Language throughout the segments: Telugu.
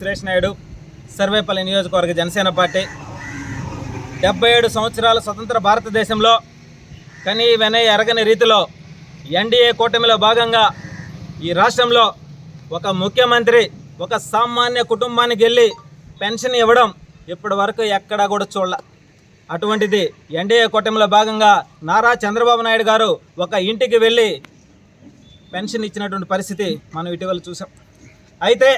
సురేష్ నాయుడు సర్వేపల్లి నియోజకవర్గ జనసేన పార్టీ. డెబ్బై ఏడు సంవత్సరాల స్వతంత్ర భారతదేశంలో కనీ వెనై ఎరగని రీతిలో ఎన్డీఏ కూటమిలో భాగంగా ఈ రాష్ట్రంలో ఒక ముఖ్యమంత్రి ఒక సామాన్య కుటుంబానికి వెళ్ళి పెన్షన్ ఇవ్వడం ఇప్పటి వరకు ఎక్కడా కూడా చూడాల. అటువంటిది ఎన్డీఏ కూటమిలో భాగంగా నారా చంద్రబాబు నాయుడు గారు ఒక ఇంటికి వెళ్ళి పెన్షన్ ఇచ్చినటువంటి పరిస్థితి మనం ఇటీవల చూసాం. అయితే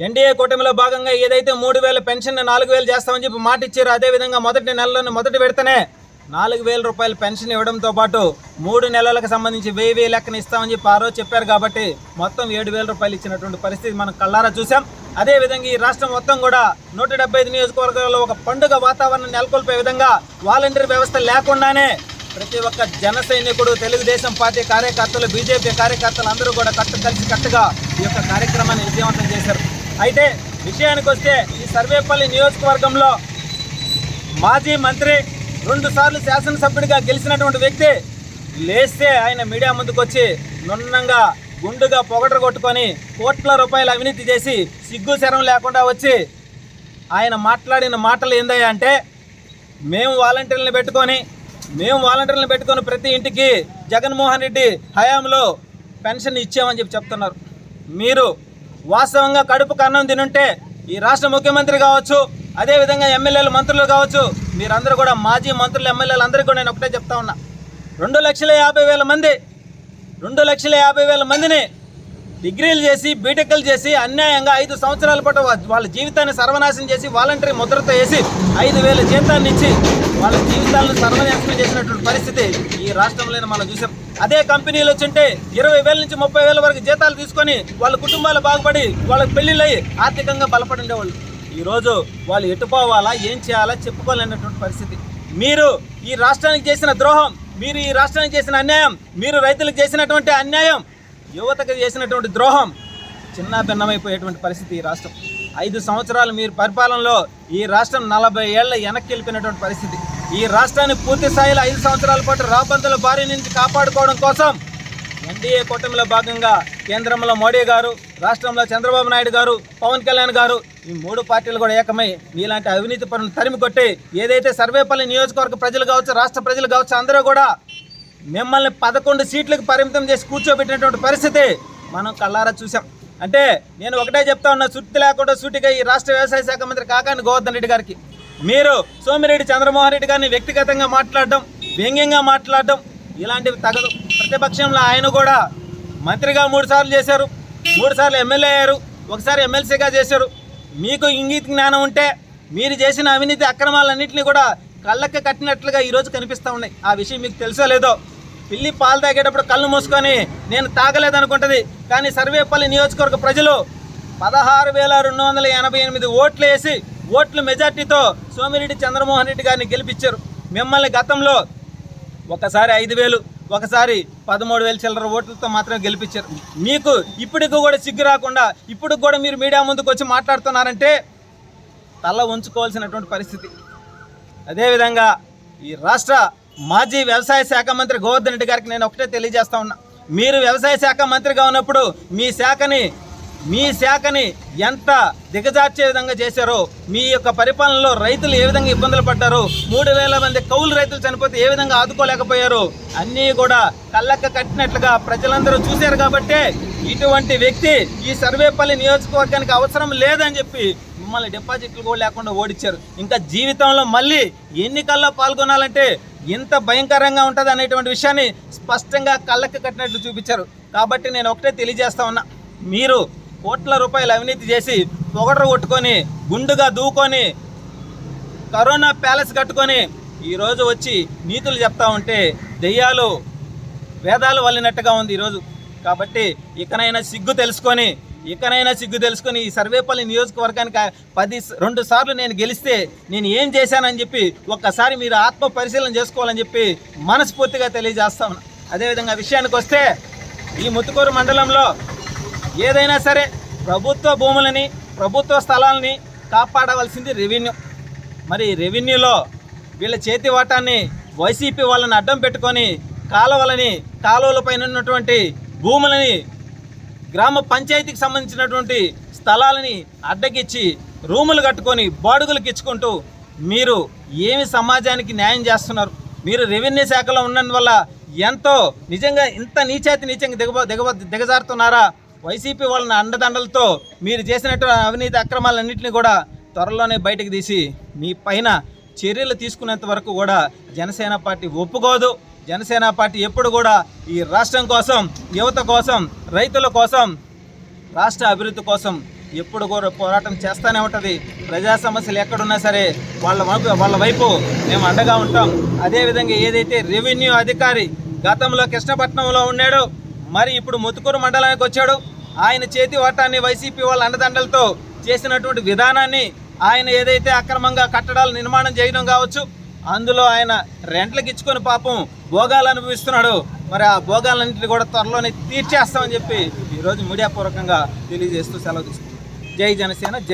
ఎన్డీఏ కూటమిలో భాగంగా ఏదైతే మూడు వేల పెన్షన్ నాలుగు వేలు చేస్తామని చెప్పి మాట ఇచ్చారో అదేవిధంగా మొదటి నెలలోనే మొదటి విడతనే నాలుగు వేల రూపాయల పెన్షన్ ఇవ్వడంతో పాటు మూడు నెలలకు సంబంధించి వెయ్యి వెయ్యి లెక్కన ఇస్తామని చెప్పి ఆ రోజు చెప్పారు కాబట్టి మొత్తం ఏడు వేల రూపాయలు ఇచ్చినటువంటి పరిస్థితి మనం కళ్ళారా చూసాం అదేవిధంగా ఈ రాష్ట్రం మొత్తం కూడా నూట డెబ్బై ఐదు నియోజకవర్గాల్లో ఒక పండుగ వాతావరణం నెలకొల్పే విధంగా వాలంటీర్ వ్యవస్థ లేకుండానే ప్రతి ఒక్క జన సైనికుడు తెలుగుదేశం పార్టీ కార్యకర్తలు బీజేపీ కార్యకర్తలు అందరూ కూడా కట్టు కలిసి కట్టుగా ఈ యొక్క కార్యక్రమాన్ని విజయవంతం చేశారు. అయితే విషయానికి వస్తే ఈ సర్వేపల్లి నియోజకవర్గంలో మాజీ మంత్రి రెండు సార్లు శాసనసభ్యుడిగా గెలిచినటువంటి వ్యక్తి లేస్తే ఆయన మీడియా ముందుకు వచ్చి నున్నంగా గుండుగా పొగట కొట్టుకొని కోట్ల రూపాయలు అవినీతి చేసి సిగ్గు శరం లేకుండా వచ్చి ఆయన మాట్లాడిన మాటలు ఏందయ్యా అంటే మేము వాలంటీర్లను పెట్టుకొని మేము వాలంటీర్లను పెట్టుకొని ప్రతి ఇంటికి జగన్మోహన్ రెడ్డి హయాంలో పెన్షన్ ఇచ్చామని చెప్పి చెప్తున్నారు. మీరు వాస్తవంగా కడుపు కన్నం తినుంటే ఈ రాష్ట్ర ముఖ్యమంత్రి కావచ్చు అదేవిధంగా ఎమ్మెల్యేలు మంత్రులు కావచ్చు మీరందరూ కూడా మాజీ మంత్రులు ఎమ్మెల్యేలు అందరికీ కూడా నేను ఒకటే చెప్తా ఉన్నా. రెండు లక్షల యాభై వేల మంది రెండు లక్షల యాభై వేల మందిని డిగ్రీలు చేసి బీటెక్లు చేసి అన్యాయంగా ఐదు సంవత్సరాల పాటు వాళ్ళ జీవితాన్ని సర్వనాశనం చేసి వాలంటరీ ముద్రతో వేసి ఐదు వేల జీతాన్ని ఇచ్చి వాళ్ళ జీవితాలను సర్వనాశనం చేసినటువంటి పరిస్థితి ఈ రాష్ట్రంలో మనం చూసాం. అదే కంపెనీలు వచ్చింటే ఇరవై వేల నుంచి ముప్పై వేల వరకు జీతాలు తీసుకొని వాళ్ళ కుటుంబాలు బాగుపడి వాళ్ళకి పెళ్ళిళ్ళు ఆర్థికంగా బలపడి ఉండేవాళ్ళు ఈరోజు వాళ్ళు ఎటుపోవాలా ఏం చేయాలా చెప్పుకోలేనటువంటి పరిస్థితి. మీరు ఈ రాష్ట్రానికి చేసిన ద్రోహం మీరు ఈ రాష్ట్రానికి చేసిన అన్యాయం మీరు రైతులకు చేసినటువంటి అన్యాయం యువతకు చేసినటువంటి ద్రోహం చిన్న భిన్నమైపోయేటువంటి పరిస్థితి ఈ రాష్ట్రం. ఐదు సంవత్సరాలు మీరు పరిపాలనలో ఈ రాష్ట్రం నలభై ఏళ్ళ వెనక్కి వెళ్ళిపోయినటువంటి పరిస్థితి. ఈ రాష్ట్రాన్ని పూర్తి స్థాయిలో ఐదు సంవత్సరాల పాటు రాబందుల బారి నుంచి కాపాడుకోవడం కోసం ఎన్డీఏ కూటమిలో భాగంగా కేంద్రంలో మోడీ గారు రాష్ట్రంలో చంద్రబాబు నాయుడు గారు పవన్ కళ్యాణ్ గారు ఈ మూడు పార్టీలు కూడా ఏకమై మీలాంటి అవినీతి పనులు తరిమి కొట్టి ఏదైతే సర్వేపల్లి నియోజకవర్గ ప్రజలు కావచ్చు రాష్ట్ర ప్రజలు కావచ్చు అందరూ కూడా మిమ్మల్ని పదకొండు సీట్లకు పరిమితం చేసి కూర్చోబెట్టినటువంటి పరిస్థితి మనం కళ్ళారా చూసాం. అంటే నేను ఒకటే చెప్తా ఉన్నా సుత్తి లేకుండా సూటిగా ఈ రాష్ట్ర వ్యవసాయ శాఖ మంత్రి కాకాని గోవర్ధన్ రెడ్డి గారికి మీరు సోమిరెడ్డి చంద్రమోహన్ రెడ్డి గారిని వ్యక్తిగతంగా మాట్లాడడం వ్యంగ్యంగా మాట్లాడడం ఇలాంటివి తగదు. ప్రతిపక్షంలో ఆయన కూడా మంత్రిగా మూడుసార్లు చేశారు మూడుసార్లు ఎమ్మెల్యే అయ్యారు ఒకసారి ఎమ్మెల్సీగా చేశారు. మీకు ఇంగిత జ్ఞానం ఉంటే మీరు చేసిన అవినీతి అక్రమాలన్నింటినీ కూడా కళ్ళకి కట్టినట్లుగా ఈరోజు కనిపిస్తూ ఉన్నాయి. ఆ విషయం మీకు తెలుసో లేదో? పిల్లి పాలు తాగేటప్పుడు కళ్ళు మూసుకొని నేను తాగలేదనుకుంటుంది. కానీ సర్వేపల్లి నియోజకవర్గ ప్రజలు పదహారు వేల రెండు వందల ఎనభై ఎనిమిది ఓట్లు వేసి ఓట్ల మెజార్టీతో సోమిరెడ్డి చంద్రమోహన్ రెడ్డి గారిని గెలిపించారు. మిమ్మల్ని గతంలో ఒకసారి ఐదు వేలు ఒకసారి పదమూడు వేల చిల్లర ఓట్లతో మాత్రమే గెలిపించారు. మీకు ఇప్పటికి కూడా సిగ్గు రాకుండా ఇప్పుడు కూడా మీరు మీడియా ముందుకు వచ్చి మాట్లాడుతున్నారంటే తల ఉంచుకోవాల్సినటువంటి పరిస్థితి. అదేవిధంగా ఈ రాష్ట్ర మాజీ వ్యవసాయ శాఖ మంత్రి గోవర్ధన్ రెడ్డి గారికి నేను ఒకటే తెలియజేస్తా ఉన్నా. మీరు వ్యవసాయ శాఖ మంత్రిగా ఉన్నప్పుడు మీ శాఖని మీ శాఖని ఎంత దిగజార్చే విధంగా చేశారో మీ యొక్క పరిపాలనలో రైతులు ఏ విధంగా ఇబ్బందులు పడ్డారో మూడు వేల మంది కౌలు రైతులు చనిపోతే ఏ విధంగా ఆదుకోలేకపోయారు అన్నీ కూడా కళ్ళక్క కట్టినట్లుగా ప్రజలందరూ చూశారు కాబట్టే ఇటువంటి వ్యక్తి ఈ సర్వేపల్లి నియోజకవర్గానికి అవసరం లేదని చెప్పి మిమ్మల్ని డిపాజిట్లు కూడా లేకుండా ఓడించారు ఇంకా జీవితంలో మళ్ళీ ఎన్నికల్లో పాల్గొనాలంటే ఎంత భయంకరంగా ఉంటుంది అనేటువంటి విషయాన్ని స్పష్టంగా కళ్ళకి కట్టినట్లు చూపించారు. కాబట్టి నేను ఒకటే తెలియజేస్తా ఉన్నా. మీరు కోట్ల రూపాయలు అవినీతి చేసి పొగడరు కొట్టుకొని గుండుగా దూకొని కరోనా ప్యాలెస్ కట్టుకొని ఈరోజు వచ్చి నీతులు చెప్తా ఉంటే దెయ్యాలు వేదాలు వల్లినట్టుగా ఉంది ఈరోజు కాబట్టి ఇకనైనా సిగ్గు తెలుసుకొని ఇకనైనా సిగ్గు తెలుసుకొని ఈ సర్వేపల్లి నియోజకవర్గానికి పది స- రెండు సార్లు నేను గెలిస్తే నేను ఏం చేశానని చెప్పి ఒక్కసారి మీరు ఆత్మ పరిశీలన చేసుకోవాలని చెప్పి మనస్ఫూర్తిగా తెలియజేస్తాను అదేవిధంగా విషయానికి వస్తే ఈ ముత్తుకూరు మండలంలో ఏదైనా సరే ప్రభుత్వ భూములని ప్రభుత్వ స్థలాలని కాపాడవలసింది రెవెన్యూ. మరి రెవెన్యూలో వీళ్ళ చేతి వాటాన్ని వైసీపీ వాళ్ళని అడ్డం పెట్టుకొని కాలువలని కాలువలపైన ఉన్నటువంటి భూములని గ్రామ పంచాయతీకి సంబంధించినటువంటి స్థలాలని అడ్డకిచ్చి రూములు కట్టుకొని బాడుగులకు ఇచ్చుకుంటూ మీరు ఏమి సమాజానికి న్యాయం చేస్తున్నారు? మీరు రెవెన్యూ శాఖలో ఉన్నందువల్ల ఎంతో నిజంగా ఇంత నీచాతి నీచంగా దిగబో దిగబ దిగజారుతున్నారా? వైసీపీ వాళ్ళని అండదండలతో మీరు చేసినట్టు అవినీతి అక్రమాలన్నింటినీ కూడా త్వరలోనే బయటకు తీసి మీ పైన చర్యలు తీసుకునేంత వరకు కూడా జనసేన పార్టీ ఒప్పుకోదు. జనసేన పార్టీ ఎప్పుడు కూడా ఈ రాష్ట్రం కోసం యువత కోసం రైతుల కోసం రాష్ట్ర అభివృద్ధి కోసం ఎప్పుడు కూడా పోరాటం చేస్తూనే ఉంటుంది. ప్రజా సమస్యలు ఎక్కడున్నా సరే వాళ్ళ వైపు వాళ్ళ వైపు మేము అండగా ఉంటాం. అదేవిధంగా ఏదైతే రెవెన్యూ అధికారి గతంలో కృష్ణపట్నంలో ఉన్నాడో మరి ఇప్పుడు ముతుకూరు మండలానికి వచ్చాడు. ఆయన చేతి వాటాన్ని వైసీపీ వాళ్ళ అండదండలతో చేసినటువంటి విధానాన్ని ఆయన ఏదైతే అక్రమంగా కట్టడాలు నిర్మాణం చేయడం కావచ్చు అందులో ఆయన రెంట్లకు ఇచ్చుకొని పాపం భోగాలు అనుభవిస్తున్నాడు. మరి ఆ భోగాలన్నింటినీ కూడా త్వరలోనే తీర్చేస్తామని చెప్పి ఈరోజు మీడియా పూర్వకంగా తెలియజేస్తూ సెలవు తీసుకుంటాం జై జనసేన జై